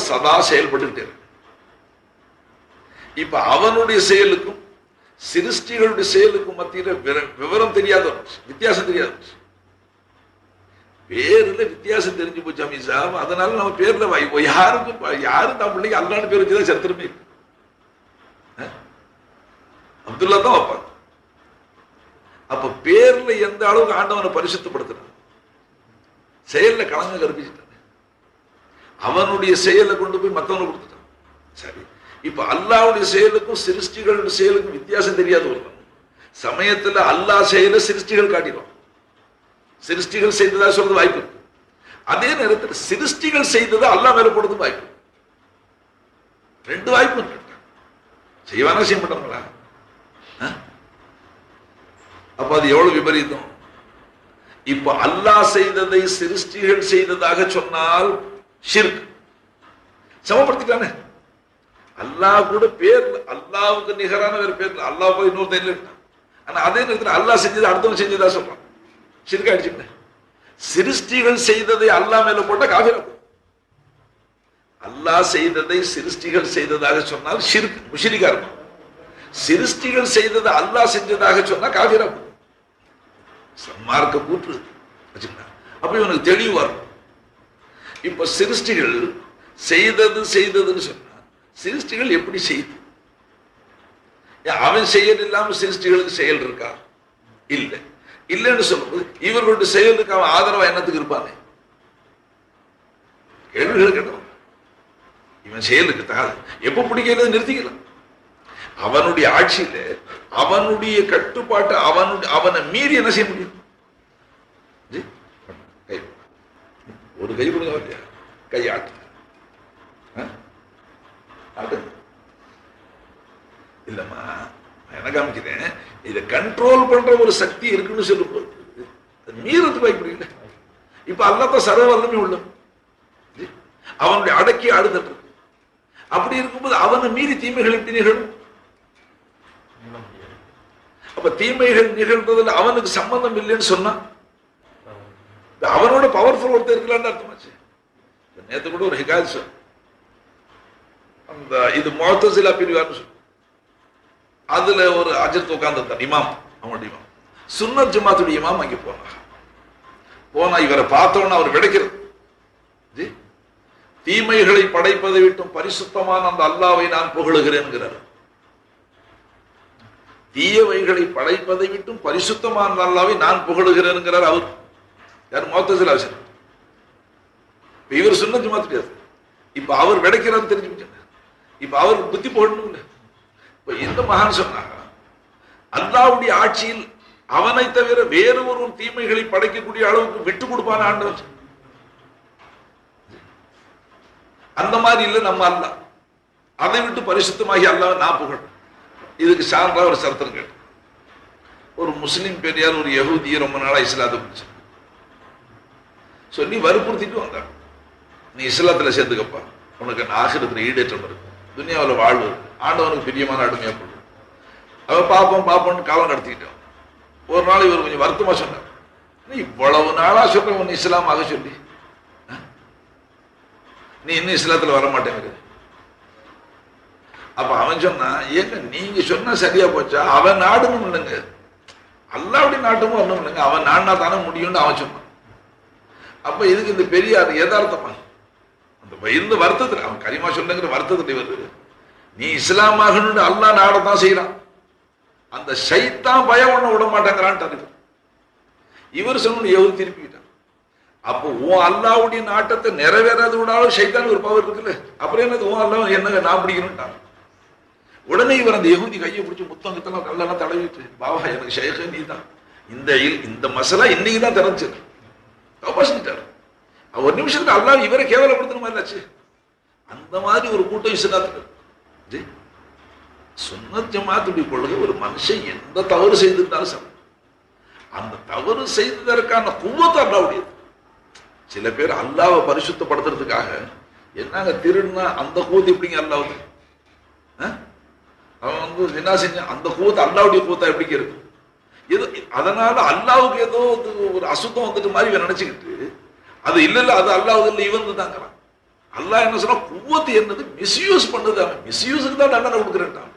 அவன் சதா செயல்பட்டு இப்ப அவனுடைய செயலுக்கும் சிருஷ்டிகளுடைய செயலுக்கும் மத்தியில விவரம் தெரியாத வித்தியாசம் தெரியாத பேர்ல வித்தியாசம் தெரிஞ்சு போச்சு அமித்ஷா அதனால நம்ம பேர்ல யாருக்கும் யாரும் தான் பிள்ளைக்கு அல்லான்னு பேர் வச்சுதான் சரித்திரமே இல்லை. அப்துல்லா தான் வைப்பாங்க. அப்ப பேர்ல எந்த அளவுக்கு ஆண்டவனை பரிசுத்தப்படுத்துறான்? செயல்ல கலங்க கற்பிச்சுட்டான். அவனுடைய செயலை கொண்டு போய் மத்தவங்க கொடுத்துட்டான். சரி. இப்ப அல்லாவுடைய செயலுக்கும் சிருஷ்டிகளுடைய செயலுக்கும் வித்தியாசம் தெரியாத ஒருவன் சமயத்துல அல்லாஹ் செயல சிருஷ்டிகள் காட்டிடும். சிருஷ்டிகள் செய்ததா சொல்றது வாய்ப்பு இருக்கு. அதே நேரத்தில் சிருஷ்டிகள் செய்தது அல்லாஹ் மேல போடுறது வாய்ப்பு ரெண்டு வாய்ப்பு செய்வானா செய்ய மாட்டாங்களா? அப்ப அது எவ்வளவு விபரீதம்? இப்ப அல்லாஹ் செய்ததை சிருஷ்டிகள் செய்ததாக சொன்னால் ஷிர்க். சமப்படுத்திட்டானே. அல்லாஹ் கூட பேர் அல்லாவுக்கு நிகரான வேற பேர் அல்லாஹ் போய் இன்னொரு தெரியல ஆனா அதே நேரத்தில் அல்லாஹ் செஞ்சது அடுத்தவன் செஞ்சதா சொல்றான். ஷிர்க் ஆயிடுச்சு சிருஷ்டிகள் செய்ததை அல்லாஹ் மேல போட்டா காபிரா அல்லாஹ் செய்ததை சிருஷ்டிகள் செய்ததாக சொன்னால் ஷிர்க் முஷிரிகா இருக்கும். சிருஷ்டிகள் செய்ததை அல்லாஹ் செஞ்சதாக சொன்னா காபிரா சன்மார்க்க கூற்று. வச்சுக்கோங்க. அப்ப இவனுக்கு தெளிவு வரும் இப்ப சிருஷ்டிகள் செய்தது செய்ததுன்னு சொன்னா சிருஷ்டிகள் எப்படி செய்து? அவன் செயல் இல்லாம சிருஷ்டிகளுக்கு செயல் இருக்கா? இல்ல. இல்லைன்னு சொல்லும்போது இவர்களுடைய செயலுக்கு அவன் ஆதரவா என்னத்துக்கு இருப்பானே? கேள்விகள் கேட்டவன் இவன் செயலுக்கு தகாது. எப்ப பிடிக்கிறது நிறுத்திக்கலாம். அவனுடைய ஆட்சியில அவனுடைய கட்டுப்பாட்டை அவனுடைய அவனை மீறி என்ன செய்ய முடியும் ஜி, கை ஒரு கை கொடுங்க பார்த்தியா கை ஆட்டு ஆட்டு இல்லம்மா நான் என்ன காமிக்கிறேன் இதை கண்ட்ரோல் பண்ற ஒரு சக்தி இருக்குன்னு சொல்லும் அது மீறதுக்கு வாய்ப்பு இல்லை இப்ப அல்லாத சர்வ உள்ள அவனுடைய அடக்கி ஆடுதல் அப்படி இருக்கும்போது அவனை மீறி தீமைகள் எப்படி நிகழும் அப்ப தீமைகள் நிகழ்ந்ததுல அவனுக்கு சம்பந்தம் இல்லைன்னு சொன்னா அவனோட பவர்ஃபுல் ஒருத்தர் இருக்கலான்னு அர்த்தமாச்சு. இப்ப கூட ஒரு ஹிகாயத் சொல் அந்த இது முகத்தசிலா பிரிவான்னு சொல்லு அதுல ஒரு அஜித் உட்காந்துருந்தான் இமாம் அவனோட இமாம். சுன்னர் ஜமாத்துடைய இமாம் அங்கே போனா போனா இவரை பார்த்தோன்னு அவர் விடைக்கிறது. ஜி, தீமைகளை படைப்பதை விட்டும் பரிசுத்தமான அந்த அல்லாவை நான் புகழுகிறேன்கிறார் தீயவைகளை படைப்பதை விட்டும் பரிசுத்தமான அல்லாவை நான் புகழுகிறேன்கிறார் அவர். யார் மோத்தசில் அவசர் இப்ப இவர் சொன்னது மாத்திரியாது இப்ப அவர் விடைக்கிறான்னு தெரிஞ்சு இப்ப அவருக்கு புத்தி போடணும் இப்போ இப்ப மகான் சொன்னாங்க அல்லாவுடைய ஆட்சியில் அவனை தவிர வேறு ஒரு தீமைகளை படைக்கக்கூடிய அளவுக்கு விட்டு கொடுப்பான ஆண்டவர்? அந்த மாதிரி இல்லை நம்ம அல்ல அதை விட்டு பரிசுத்தமாகி அல்லாஹ் நான் புகழ். இதுக்கு சான்றா ஒரு சரித்திரம் கேட்டு ஒரு முஸ்லிம் பெரியார் ஒரு யகுதியை ரொம்ப நாளாக இஸ்லாத்தை பிடிச்சு சொல்லி வற்புறுத்திட்டு வந்தார் நீ இஸ்லாத்துல சேர்த்துக்கப்பா உனக்கு ஆசிரத்தில் ஈடேற்றம் இருக்கும் துனியாவுல வாழ்வு ஆண்டவனுக்கு பிரியமான அடிமையாக போடு. அவன் பார்ப்போம் பார்ப்போம்னு காலம் நடத்திக்கிட்டோம் ஒரு நாள் இவர் கொஞ்சம் வருத்தமா சொன்னார். நீ இவ்வளவு நாளா சொல்ற ஒன்று இஸ்லாமாக சொல்லி. நீ இன்னும் இஸ்லாத்துல வர மாட்டேங்குது அப்போ அவன் சொன்னான் ஏங்க நீங்க சொன்னால் சரியா போச்சா? அவன் நாடுன்னு இல்லைங்க அல்லாவுடைய நாட்டுமும் ஒன்றும் இல்லைங்க. அவன் நாடினா தானே முடியும்னு அவன் சொன்னான். அப்ப இதுக்கு இந்த பெரியார் எதார்த்தமா அந்த இந்த வருத்தத்தில் அவன் கரிமா சொன்னங்கிற வருத்தத்துல இவர் நீ இஸ்லாமாகணும்னு அல்லாஹ் நாடத்தான் செய்யறான். அந்த ஷைத்தான் பயம் ஒண்ணு விட மாட்டேங்கிறான்ட்டு இவர். இவர் சொன்ன எவ்வளவு திருப்பிக்கிட்டான் அப்போ உன் அல்லாவுடைய நாட்டத்தை நிறைவேறாது விடாலும் சைத்தான் ஒரு பவர் இருக்குல்ல? அப்புறம் என்னது? உன் அல்லாஹ் என்னங்க நான் பிடிக்கணும்ட்டான். உடனே இவர் அந்த எகுதி கையை பிடிச்சி முத்தங்கத்தெல்லாம் கல்லெல்லாம் தடவிட்டு பாவா எனக்கு ஷேக நீ தான் இந்த இந்த மசாலா இன்னைக்கு தான் திறந்துச்சு. தப்பாசிட்டார் ஒரு நிமிஷத்துல அல்லாஹ் இவரை கேவலப்படுத்தின மாதிரி ஆச்சு. அந்த மாதிரி ஒரு கூட்டம் இஸ்லாத்துக்கு ஜி சுன்னத் ஜமாத்துடைய கொள்கை ஒரு மனுஷன் எந்த தவறு செய்திருந்தாலும் சரி. அந்த தவறு செய்ததற்கான குவத்து அல்லாவுடையது. சில பேர் அல்லாவை பரிசுத்தப்படுத்துறதுக்காக என்னங்க திருடுனா அந்த கூத்து எப்படிங்க அல்லாவுது? ஆ? அவன் வந்து என்ன செஞ்சான் அந்த கூத்து அல்லாவுடைய கூத்தா எப்படிங்க இருக்கும் ஏதோ அதனால அல்லாவுக்கு ஏதோ ஒரு அசுத்தம் வந்துட்டு மாதிரி இவன் நினைச்சுக்கிட்டு அது இல்ல இல்ல அது அல்லாஹ் இல்லை இவன் தாங்கிறான் அல்லாஹ் என்ன சொன்னா குவத்து என்னது? மிஸ்யூஸ் பண்ணுது அவன். மிஸ்யூஸுக்கு தான் தண்டனை கொடுக்குறேன்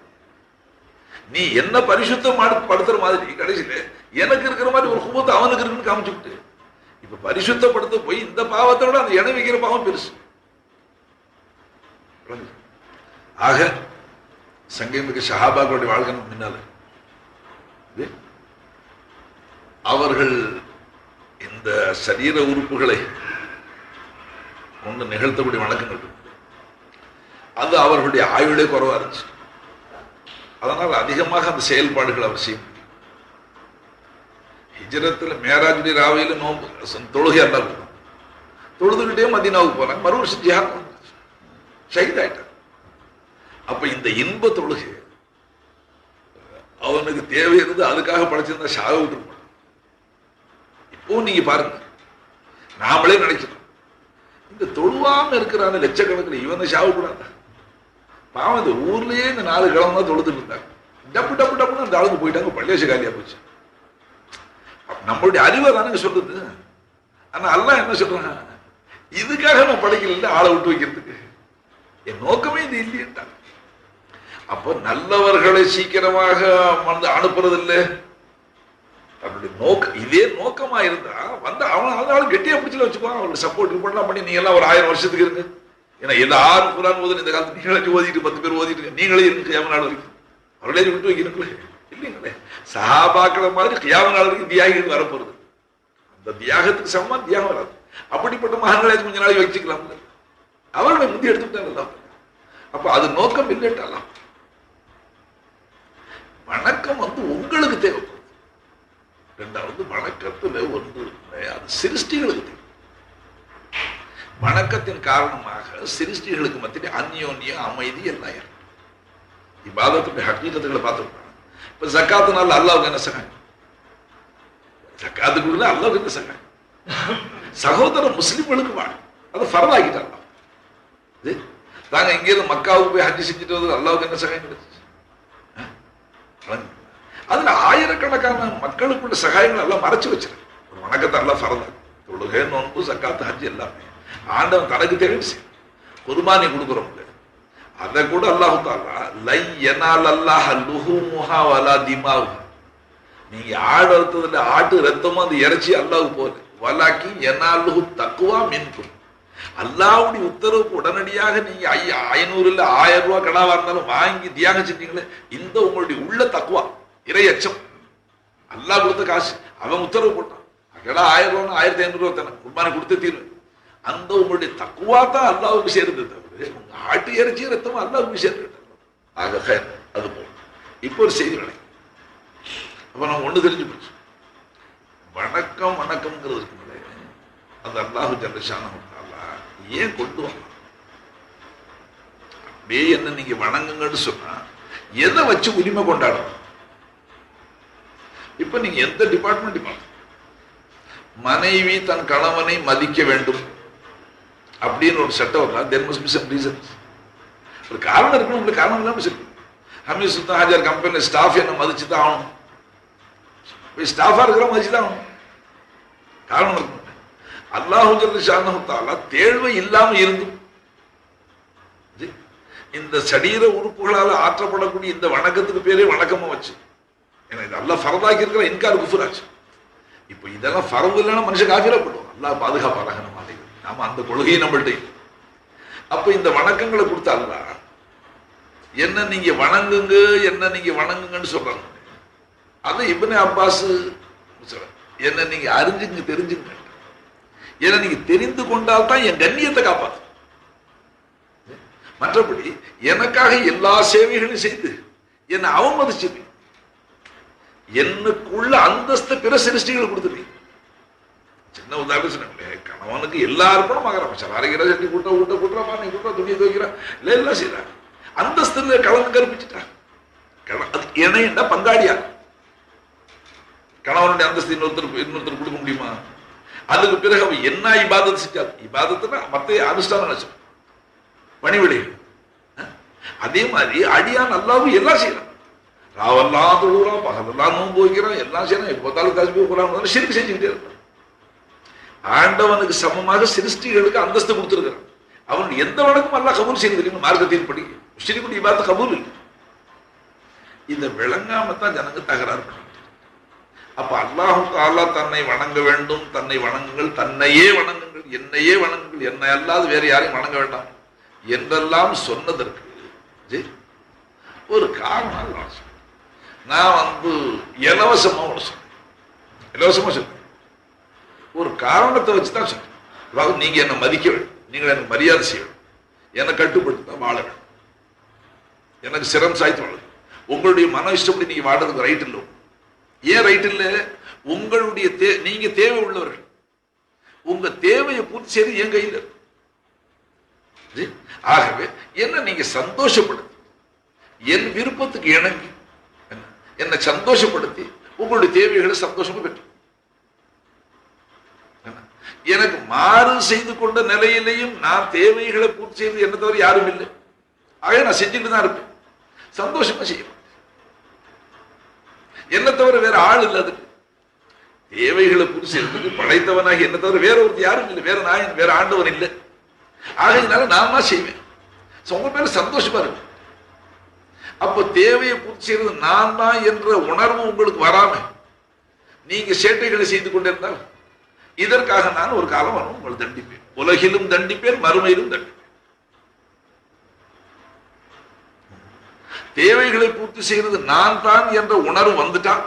நீ என்ன பரிசுத்தம் படுத்துற மாதிரி கடைசியில எனக்கு இருக்கிற மாதிரி ஒரு குவத்து அவனுக்கு இருக்குன்னு காமிச்சுக்கிட்டு இப்ப பரிசுத்தப்படுத்த போய் இந்த பாவத்தை விட அந்த இணை வைக்கிற பாவம் பெருசு. ஆக சங்கமிக்க ஷஹாபாக்களுடைய வாழ்க்கை முன்னால இது, அவர்கள் இந்த சரீர உறுப்புகளை கொண்டு நிகழ்த்தக்கூடிய வழக்கங்கள் அது அவர்களுடைய ஆயுளே குறைவா இருந்துச்சு. அதனால் அதிகமாக அந்த செயல்பாடுகள் அவசியம். ஹிஜரத்தில் மேராஜுடைய ராவையில் நோம்பு தொழுகை இருந்தால் தொழுதுகிட்டே மதினாவுக்கு போனாங்க. மறு வருஷம் ஜிஹாத் ஷஹீத் ஆயிட்டார். அப்ப இந்த இன்ப தொழுகை அவனுக்கு தேவை இருந்து அதுக்காக படைச்சிருந்தா சாக விட்டுருப்பான் நீங்க பாருங்க. நாமளே நினைக்கிறோம் இந்த தொழுவாம இருக்கிறான லட்சக்கணக்கில் இவன் சாவக்கூடாதா? பாவம் இந்த ஊர்லயே இந்த நாலு கிழமை தான் தொழுதுட்டு இருந்தாங்க. டப்பு டப்பு டப்புன்னு அந்த ஆளுக்கு போயிட்டாங்க. பள்ளியாச காலியா போச்சு. நம்மளுடைய அறிவை தானங்க சொல்லுது ஆனா அல்லாஹ் என்ன சொல்றாங்க இதுக்காக நான் படைக்கல ஆளை விட்டு வைக்கிறதுக்கு. என் நோக்கமே இது இல்லையேட்டாங்க அப்போ நல்லவர்களை சீக்கிரமாக வந்து அனுப்புறது இல்லை தன்னுடைய நோக்கம் இதே நோக்கமா இருந்தா வந்து அவன் அதனால கெட்டியா பிடிச்சல வச்சுக்குவான். அவனுக்கு சப்போர்ட் பண்ணலாம் பண்ணி நீ எல்லாம் ஒரு ஆயிரம் வருஷத்துக்கு இருங்க ஏன்னா எல்லாரும் குரான் ஓதுன இந்த காலத்து நீங்களே ஓதிட்டு பத்து பேர் ஓதிட்டு நீங்களே இருக்கு கியாம நாள் வரைக்கும். அவர்களே விட்டு வைக்கிறீங்களே இல்லைங்களே. சஹாபாக்கள மாதிரி கியாம நாள் வரைக்கும் தியாகிகள் வரப்போறது. அந்த தியாகத்துக்கு சமமா தியாகம் வராது. அப்படிப்பட்ட மகன்களை கொஞ்ச நாளைக்கு வச்சுக்கலாம்ல. அவர்களை முந்தி எடுத்துட்டாங்க அப்ப அது நோக்கம் இல்லைட்டாலாம் வணக்கம் வந்து உங்களுக்கு தேவைப்படும். ரெண்டாவது வணக்கத்துல ஒன்று அது சிருஷ்டிகளுக்கு தேவை வணக்கத்தின் காரணமாக சிருஷ்டிகளுக்கு மத்தியில் அந்யோன்யம் அமைதி எல்லாம் ஏற்படும். இபாதத்துடைய ஹக்கீகத்துகளை பார்த்துருப்பாங்க இப்ப ஜக்காத்துனால அல்லாவுக்கு என்ன சகாயம்? ஜக்காத்துக்குள்ள அல்லாவுக்கு என்ன சகாயம்? சகோதர முஸ்லிம்களுக்கு வாழும் அதை ஃபரதாக்கிட்டாங்க இது? நாங்கள் இங்கேருந்து மக்காவுக்கு போய் ஹஜ்ஜி செஞ்சுட்டு வந்து அல்லாவுக்கு என்ன சகாயம் கிடைச்சிச்சு? அதுல ஆயிரக்கணக்கான மக்களுக்குள்ள சகாயங்கள் எல்லாம் மறைச்சு வச்சிருக்கு. ஒரு வணக்கத்தை எல்லாம் ஃபரதா தொழுகை நோன்பு சக்காத்து ஹஜ் எல்லாமே. ஆண்டவன் தனக்கு தெரிஞ்சு செய்யும். குர்பானி கொடுக்குறோம்ல அதை கூட அல்லாஹு தாலா லை எனால் அல்லாஹ் லுஹுமுஹா வலா திமாவு. நீங்க ஆடு வளர்த்ததுல ஆட்டு ரத்தமும் அந்த இறைச்சி அல்லாஹ் போல. வலாக்கி என்னாலுஹு தக்குவா மின்கும் அல்லாவுடைய உத்தரவுக்கு உடனடியாக நீங்க ஐயா ஐநூறு இல்ல ஆயிரம் ரூபாய் கடாவா இருந்தாலும் வாங்கி தியாகம் செஞ்சீங்களே இந்த உங்களுடைய உள்ள தக்குவா. இறை அல்லா அல்லாஹ் கொடுத்த காசு. அவன் உத்தரவு போட்டான். கடா ஆயிரம் ரூபா ஆயிரத்தி ஐநூறு ரூபா தானே. குர்பானை கொடுத்து தீர்வு அந்த உங்களுடைய தக்குவா தான் அல்லாவுக்கு சேர்ந்தது தவிர உங்க ஆட்டு இறைச்சி ரத்தம் அல்லாவுக்கு சேர்ந்து ஆக அது போகும் இப்போ ஒரு செய்தி விளை அப்ப நம்ம ஒண்ணு தெரிஞ்சு போச்சு. வணக்கம் வணக்கம்ங்கிறது மேலே. அந்த அல்லாஹு ஜல்லஷான ஏன் கொண்டு வரலாம் அப்படியே என்ன நீங்க வணங்குங்கன்னு சொன்னா எதை வச்சு உரிமை கொண்டாடணும் இப்ப நீங்க எந்த டிபார்ட்மெண்ட் டிபார்ட்மெண்ட் மனைவி தன் கணவனை மதிக்க வேண்டும் அப்படின்னு ஒரு சட்டம் வரலாம் there must be some reasons ஒரு காரணம் இருக்கணும். உங்களுக்கு காரணம் இல்லாம சரி ஹமீர் சுல்தான் ஹாஜர் கம்பெனி ஸ்டாஃப் என்ன மதிச்சு தான் ஆகணும். போய் இருக்கிற மதிச்சு தான் ஆகணும். காரணம் இருக்கணும். அல்லாஹூஜர் ஜல்லஷானஹு தஆலா தேழ்வை இல்லாம இருந்தும் இந்த சரீர உறுப்புகளால் ஆற்றப்படக்கூடிய இந்த வணக்கத்துக்கு பேரே வணக்கமா வச்சு அல்லா ஃபரதாக்கி இருக்கிற இன்கார் குஃபுராச்சு. இப்போ இதெல்லாம் ஃபரவு இல்லைன்னா மனுஷன் காஃபிரா பண்ணுவோம் அல்லா பாதுகாப்பாக நம்ம அதை நாம அந்த கொள்கையை நம்மள்ட்ட அப்போ இந்த வணக்கங்களை கொடுத்தா என்ன நீங்க வணங்குங்க என்ன நீங்க வணங்குங்கன்னு சொல்றாங்க. அது இப்னு அப்பாஸ் என்ன நீங்க அறிஞ்சுங்க தெரிஞ்சுங்க. ஏன்னா நீங்க தெரிந்து கொண்டால் தான் என் கண்ணியத்தை காப்பாத்து மற்றபடி எனக்காக எல்லா சேவைகளையும் செய்து என்னை அவமதிச்சு எனக்குள்ள அந்தஸ்து பிற சிருஷ்டிகள் கொடுத்துருக்கீங்க சின்ன உதாரணம் சொன்னேன் கணவனுக்கு எல்லாருக்கும் மகரம். சார் அரைக்கிற சட்டி கூட்ட ஊட்ட நீ கூட்டுறா துணியை துவைக்கிறா. இல்லை எல்லாம் செய்யறா அந்தஸ்துல கலந்து கற்பிச்சுட்டான் கண- அது இணையண்டா பங்காளியா? கணவனுடைய அந்தஸ்து இன்னொருத்தர் இன்னொருத்தர் கொடுக்க முடியுமா? அதுக்கு பிறகு அவன் என்ன இபாதத்தை செஞ்சால்? இபாதத்துனா மற்ற அனுஷ்டானம் நினைச்சோம் பணிவிடை அதே மாதிரி அடியான் அல்லாவும் எல்லாம் செய்யறான் ராவெல்லாம் தொழுகிறோம் பகலெல்லாம் நோன்பு வைக்கிறோம் எல்லாம் செய்யறான். எப்போ பார்த்தாலும் தஸ்பீ குரான் சிரிப்பு செஞ்சுக்கிட்டே இருக்கான் ஆண்டவனுக்கு சமமாக சிருஷ்டிகளுக்கு அந்தஸ்து கொடுத்துருக்கிறான். அவன் எந்த வழக்கும் அல்லாஹ் கபூல் செய்யுது தெரியுமா மார்க்கத்தின் படி முஸ்லிமுடைய பார்த்து கபூல் இல்லை. இதை விளங்காம தான் ஜனங்க தகராறு அப்ப அல்லாஹுக்கு அல்லாஹ் தன்னை வணங்க வேண்டும். தன்னை வணங்குங்கள். தன்னையே வணங்குங்கள். என்னையே வணங்குங்கள். என்னை அல்லாது வேற யாரையும் வணங்க வேண்டாம். என்றெல்லாம் சொன்னதற்கு ஒரு காரணம் அல்லாஹ் நான் வந்து இலவசமா ஒன்று சொன்னேன் இலவசமா சொன்னேன் ஒரு காரணத்தை வச்சு தான் சொன்னேன் அதாவது நீங்க என்னை மதிக்க வேண்டும். நீங்கள் எனக்கு மரியாதை செய்ய வேண்டும். என்னை கட்டுப்பட்டு தான் வாழ வேண்டும். எனக்கு சிரம் சாய்த்து வாழ உங்களுடைய மன இஷ்டப்படி நீங்க வாடுறதுக்கு ரைட் இல்லை. ஏன் ரைட் இல்லை? உங்களுடைய தே நீங்க தேவை உள்ளவர்கள். உங்க தேவையை பூர்த்தி செய்து என் கையில் இருக்கு. ஆகவே என்ன நீங்க சந்தோஷப்படுது என் விருப்பத்துக்கு இணங்கி என்னை சந்தோஷப்படுத்தி உங்களுடைய தேவைகளை சந்தோஷமா பெற்று. எனக்கு மாறு செய்து கொண்ட நிலையிலையும் நான் தேவைகளை பூர்த்தி செய்து என்ன தவிர யாரும் இல்லை. ஆக நான் செஞ்சுட்டு தான் இருப்பேன். சந்தோஷமா செய்ய என்ன தவிர வேற ஆள் இல்லை அதுக்கு. தேவைகளை பூர்த்தி செய்யறதுக்கு படைத்தவனாக என்ன தவிர வேற ஒருத்தர் யாரும் இல்லை. வேற நாயன் வேற ஆண்டவன் இல்லை. ஆகையினால நான் தான் செய்வேன். உங்க பேர் சந்தோஷமா இருக்கு அப்ப தேவையை பூர்த்தி செய்யறது நான் தான் என்ற உணர்வு உங்களுக்கு வராம நீங்க சேட்டைகளை செய்து கொண்டிருந்தால் இதற்காக நான் ஒரு காலம் வரும் உங்களை தண்டிப்பேன். உலகிலும் தண்டிப்பேன் மறுமையிலும் தண்டிப்பேன். தேவைகளை பூர்த்தி செய்கிறது நான் தான் என்ற உணர்வு வந்துட்டான்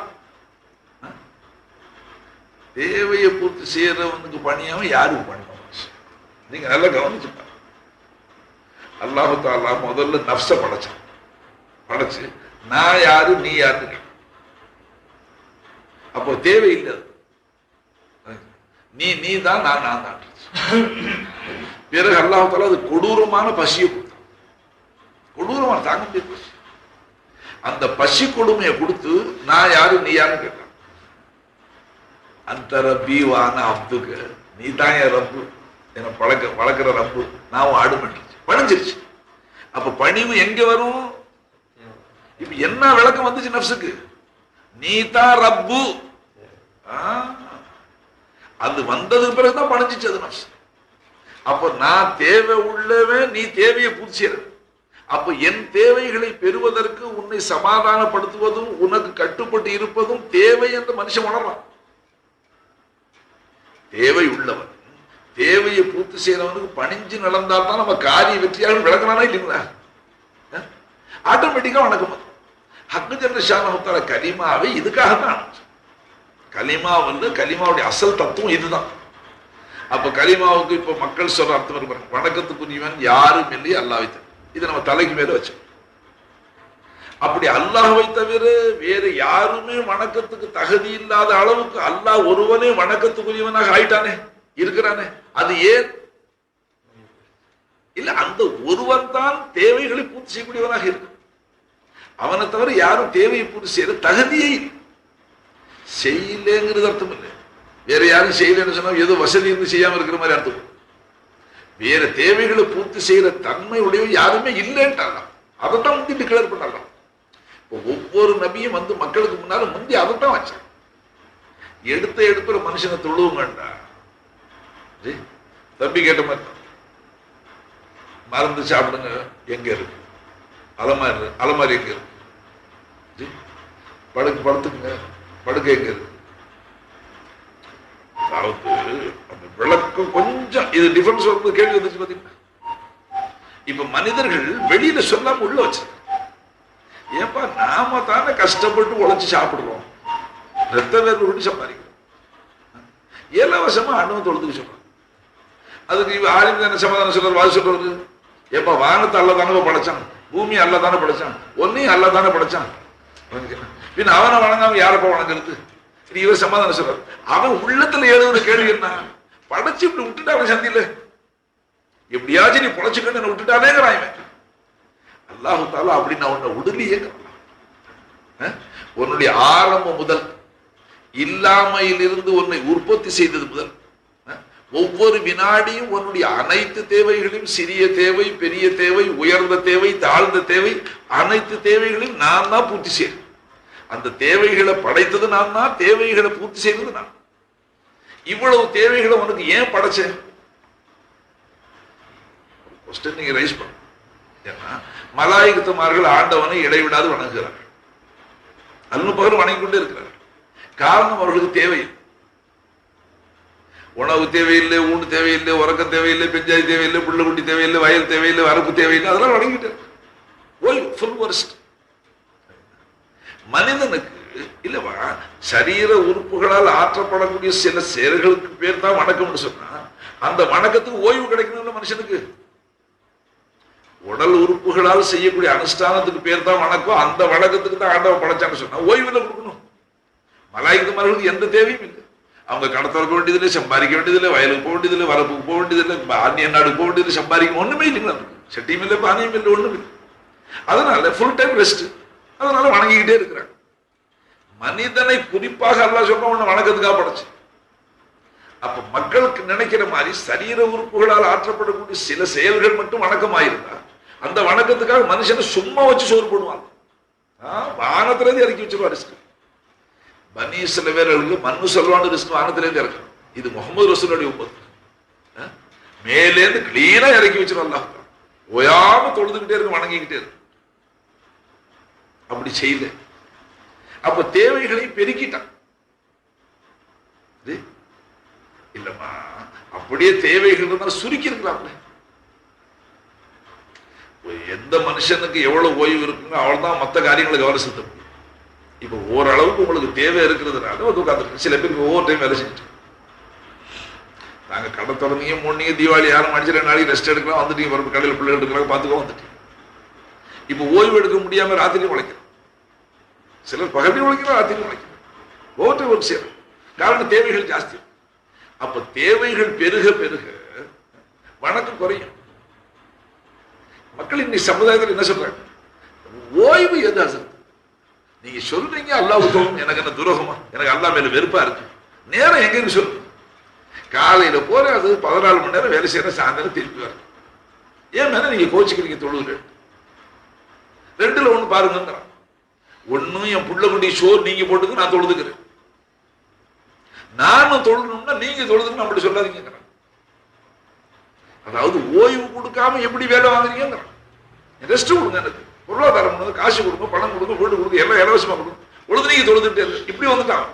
தேவையை பூர்த்தி செய்யறவனுக்கு பணியாம யாருக்கு பண்ண நீங்க நல்லா கவனிச்சு அல்லாஹு தாலா முதல்ல நப்ச படைச்சான். படைச்சு நான் யாரு நீ யாருன்னு அப்போ தேவையில்லை. நீ நீ தான் நான் நான் தான். பிறகு அல்லாஹால அது கொடூரமான பசியை கொடுத்தான். கொடூரமான தாங்க முடியாது பசி. அந்த பசி கொடுமையை கொடுத்து நான் யாரு நீ யாருன்னு கேட்டான். அந்த ரப்பி வான அப்துக்கு நீ தான் என் ரப்பு. என்னை பழக்க வளர்க்குற ரப்பு. நான் ஆடு பண்ணிடுச்சு பணிஞ்சிருச்சு. அப்ப பணிவு எங்க வரும்? இப்ப என்ன விளக்கம் வந்துச்சு நப்சுக்கு நீதா ரப்பு. அது வந்ததுக்கு பிறகுதான் பணிஞ்சிச்சு அது நப்சு அப்ப நான் தேவை உள்ளவன் நீ தேவையை பூர்த்தி அப்ப என் தேவைகளை பெறுவதற்கு உன்னை சமாதானப்படுத்துவதும் உனக்கு கட்டுப்பட்டு இருப்பதும் தேவை என்று மனுஷன் உணர்றான். தேவை உள்ளவன் தேவையை பூர்த்தி செய்யறவனுக்கு பணிஞ்சு நடந்தா தான் நம்ம காரிய வெற்றியாக விளக்கலானா இல்லைங்களா? ஆட்டோமேட்டிக்கா வணக்கம் ஹக்கு ஜென்ரஷான கலிமாவை இதுக்காக தான் கலிமா வந்து கலிமாவுடைய அசல் தத்துவம் இதுதான். அப்ப கலிமாவுக்கு இப்ப மக்கள் சொல்ற அர்த்தம் இருக்கு வணக்கத்துக்குரியவன் யாரும் இல்லை அல்லாவை தவிர. இதை நம்ம தலைக்கு மேல வச்சு அப்படி அல்லாஹை தவிர வேற யாருமே வணக்கத்துக்கு தகுதி இல்லாத அளவுக்கு அல்லாஹ் ஒருவனே வணக்கத்துக்குரியவனாக ஆயிட்டானே இருக்கிறானே. அது ஏன்? இல்ல அந்த ஒருவன் தான் தேவைகளை பூர்த்தி செய்யக்கூடியவனாக இருக்கு. அவனை தவிர யாரும் தேவையை பூர்த்தி செய்யற தகுதியே இல்லை. செய்யலங்கிறது அர்த்தம் இல்லை வேற யாரும் செய்யலன்னு சொன்னா ஏதோ வசதி இருந்து செய்யாம இருக்கிற மாதிரி அர்த்தம். வேற தேவைகளை பூர்த்தி செய்யற தன்மை உடைய யாருமே இல்லைன்ட்டாங்க. அதைத்தான் வந்து டிக்ளேர் பண்ணலாம் ஒவ்வொரு நபியும் வந்து மக்களுக்கு முன்னால முந்தி அதைத்தான் வச்சான் எடுத்த எடுப்புற மனுஷனை தொழுவுங்கண்டா தம்பி கேட்ட மாதிரி. மறந்து சாப்பிடுங்க. எங்க இருக்கு? அலமாரி அலமாரி எங்க இருக்கு? படுக்கு படுத்துக்குங்க. படுக்கை எங்க இருக்கு? அதாவது அந்த விளக்கம் கொஞ்சம் இது டிஃபரன்ஸ் வந்து கேள்வி வந்துச்சு பாத்தீங்களா? இப்ப மனிதர்கள் வெளியில சொல்லாம உள்ள வச்சிருக்க ஏப்பா நாம தானே கஷ்டப்பட்டு உழைச்சு சாப்பிடுறோம். ரத்த வேர்வை விட்டு சம்பாதிக்கிறோம். இலவசமா அண்ணன் தொழுதுக்கு சொல்றாங்க. அதுக்கு ஆளுங்க என்ன சமாதானம் சொல்றாரு வாசி சொல்றது ஏப்பா வானத்தை அல்ல தானே படைச்சாங்க. பூமி அல்ல தானே படைச்சான். ஒன்னையும் அல்ல தானே படைச்சான். பின்ன அவனை வணங்காம யாரப்பா வணங்குறது? இது இவர் சமாதானம் சொல்றாரு. அவன் உள்ளத்துல எழுதுற கேள்வி என்ன? படைச்சு இப்படி விட்டுட்டு அவன் சந்தியில எப்படியாச்சும் நீ பொழைச்சுக்கன்னு என்ன விட்டுட்டானேங்கிறான் இவன். அல்லாஹு தாலா அப்படி நான் உன்னை விடலையே உன்னுடைய ஆரம்பம் முதல். இல்லாமையிலிருந்து உன்னை உற்பத்தி செய்தது முதல். ஒவ்வொரு வினாடியும் உன்னுடைய அனைத்து தேவைகளையும் சிறிய தேவை பெரிய தேவை உயர்ந்த தேவை தாழ்ந்த தேவை அனைத்து தேவைகளையும் நான் தான் பூர்த்தி செய்யறேன் அந்த தேவைகளை படைத்தது நான் தான் தேவைகளை பூர்த்தி செய்தது நான். இவ்வளவு தேவைகளை உனக்கு ஏன் படைச்சேன் கொஸ்டின் நீங்க ரைஸ் பண்ண ஏன்னா மலாயுத்தமார்கள் ஆண்டவனை இடைவிடாது வணங்குகிறார்கள். அல்னு பகல் வணங்கி கொண்டே இருக்கிறார்கள் காரணம் அவர்களுக்கு தேவையில்லை. உணவு தேவையில்லை ஊண்டு தேவையில்லை உறக்கம் தேவையில்லை பெஞ்சாய் தேவையில்லை புள்ள குட்டி தேவையில்லை வயல் தேவையில்லை வரப்பு தேவையில்லை அதெல்லாம் வணங்கிட்டு ஓய் ஃபுல் வருஸ்ட் மனிதனுக்கு இல்லவா சரீர உறுப்புகளால் ஆற்றப்படக்கூடிய சில செயல்களுக்கு பேர் தான் வணக்கம்னு சொன்னா அந்த வணக்கத்துக்கு ஓய்வு கிடைக்கணும்ல மனுஷனுக்கு. உடல் உறுப்புகளால் செய்யக்கூடிய அனுஷ்டானத்துக்கு பேர் தான் வணக்கம் அந்த வணக்கத்துக்கு தான் ஆண்டவன் படைச்சான்னு சொன்னா ஓய்வுல கொடுக்கணும். மலாயுதமார்களுக்கு எந்த தேவையும் இல்லை. அவங்க கடை திறக்க வேண்டியதில்லை சம்பாதிக்க வேண்டியதில்லை வயலுக்கு போக வேண்டியதில்லை வரப்புக்கு போக வேண்டியதில்லை அந்நிய நாடு போக வேண்டியதில்லை சம்பாதிக்க ஒண்ணுமே இல்லைங்களா சட்டியும் இல்லை பானியும் இல்லை ஒண்ணும் இல்லை. அதனால ஃபுல் டைம் ரெஸ்ட் அதனால வணங்கிக்கிட்டே இருக்கிறாங்க. மனிதனை குறிப்பாக அல்லாஹ் சொன்ன உன்னை வணக்கத்துக்காக படைச்சு. அப்ப மக்களுக்கு நினைக்கிற மாதிரி சரீர உறுப்புகளால் ஆற்றப்படக்கூடிய சில செயல்கள் மட்டும் வணக்கமாயிருந்தா அந்த வணக்கத்துக்காக மனுஷனை சும்மா வச்சு சோறு போடுவாங்க. வானத்துல இருந்து இறக்கி வச்சிருவாரு பன்னி சில பேர்களுக்கு மண்ணு செல்வான்னு ரிஸ்க் வானத்திலேருந்து இறக்கணும். இது முகமது ரசூலுடைய உப்பத்து மேலேருந்து கிளீனா இறக்கி வச்சிருவோம் அல்லாஹ். ஓயாம தொழுதுகிட்டே இருக்கு வணங்கிக்கிட்டே இருக்கு. அப்படி செய்யல. அப்ப தேவைகளை பெருக்கிட்டான். இல்லம்மா அப்படியே தேவைகள் இருந்தால் சுருக்கி இருக்கலாம்ல எந்த மனுஷனுக்கு எவ்வளவு ஓய்வு இருக்குங்க அவள் தான் மற்ற காரியங்களை கவனம் செலுத்தணும் இப்ப ஓரளவுக்கு உங்களுக்கு தேவை இருக்கிறதுனால வந்து உட்காந்துருக்கு சில பேருக்கு ஒவ்வொரு டைம் வேலை செஞ்சுட்டு. நாங்க கடை தொடங்கியும் மூணீங்க தீபாவளி யாரும் அடிச்சு ரெண்டு நாளைக்கு ரெஸ்ட் எடுக்கலாம். வந்துட்டீங்க பிறப்பு கடையில் பிள்ளைகள் எடுக்கலாம் பார்த்துக்கோ வந்துட்டீங்க. இப்ப ஓய்வு எடுக்க முடியாம ராத்திரி உழைக்கிறோம் சிலர் பகலையும் உழைக்கிறோம் ராத்திரியும் உழைக்கிறோம் ஒவ்வொரு டைம் ஒர்க் செய்யறோம் காரணம் தேவைகள் ஜாஸ்தி. அப்ப தேவைகள் பெருக பெருக வணக்கம் குறையும். மக்கள் இன்னைக்கு சமுதாயத்தில் என்ன சொல்றாங்க? ஓய்வு எது அசல்? நீங்க சொல்றீங்க அல்லாஹ் தோணும் எனக்கு என்ன துரோகமா? எனக்கு அல்லா மேல வெறுப்பா இருக்கு. நேரம் எங்கன்னு சொல்லுங்க காலையில போற அது பதினாலு மணி நேரம் வேலை செய்யற சாயந்தரம் திருப்பி வர ஏன் மேல நீங்க கோச்சிக்கிறீங்க தொழுது ரெண்டுல ஒண்ணு பாருங்க ஒன்னும் என் புள்ள குண்டி சோறு நீங்க போட்டுக்கு நான் தொழுதுக்கிறேன். நானும் தொழுணும்னா நீங்க தொழுதுன்னு அப்படி சொல்லாதீங்கிறான் அதாவது ஓய்வு கொடுக்காம எப்படி வேலை வாங்குறீங்கிறான் ரெஸ்ட் கொடுங்க எனக்கு. பொருளாதாரம் கொடுங்க காசு கொடுங்க பணம் கொடுங்க வீடு கொடுங்க எல்லாம் இலவசமா கொடுங்க பொழுது நீங்க தொழுதுட்டே இப்படி வந்துட்டான்.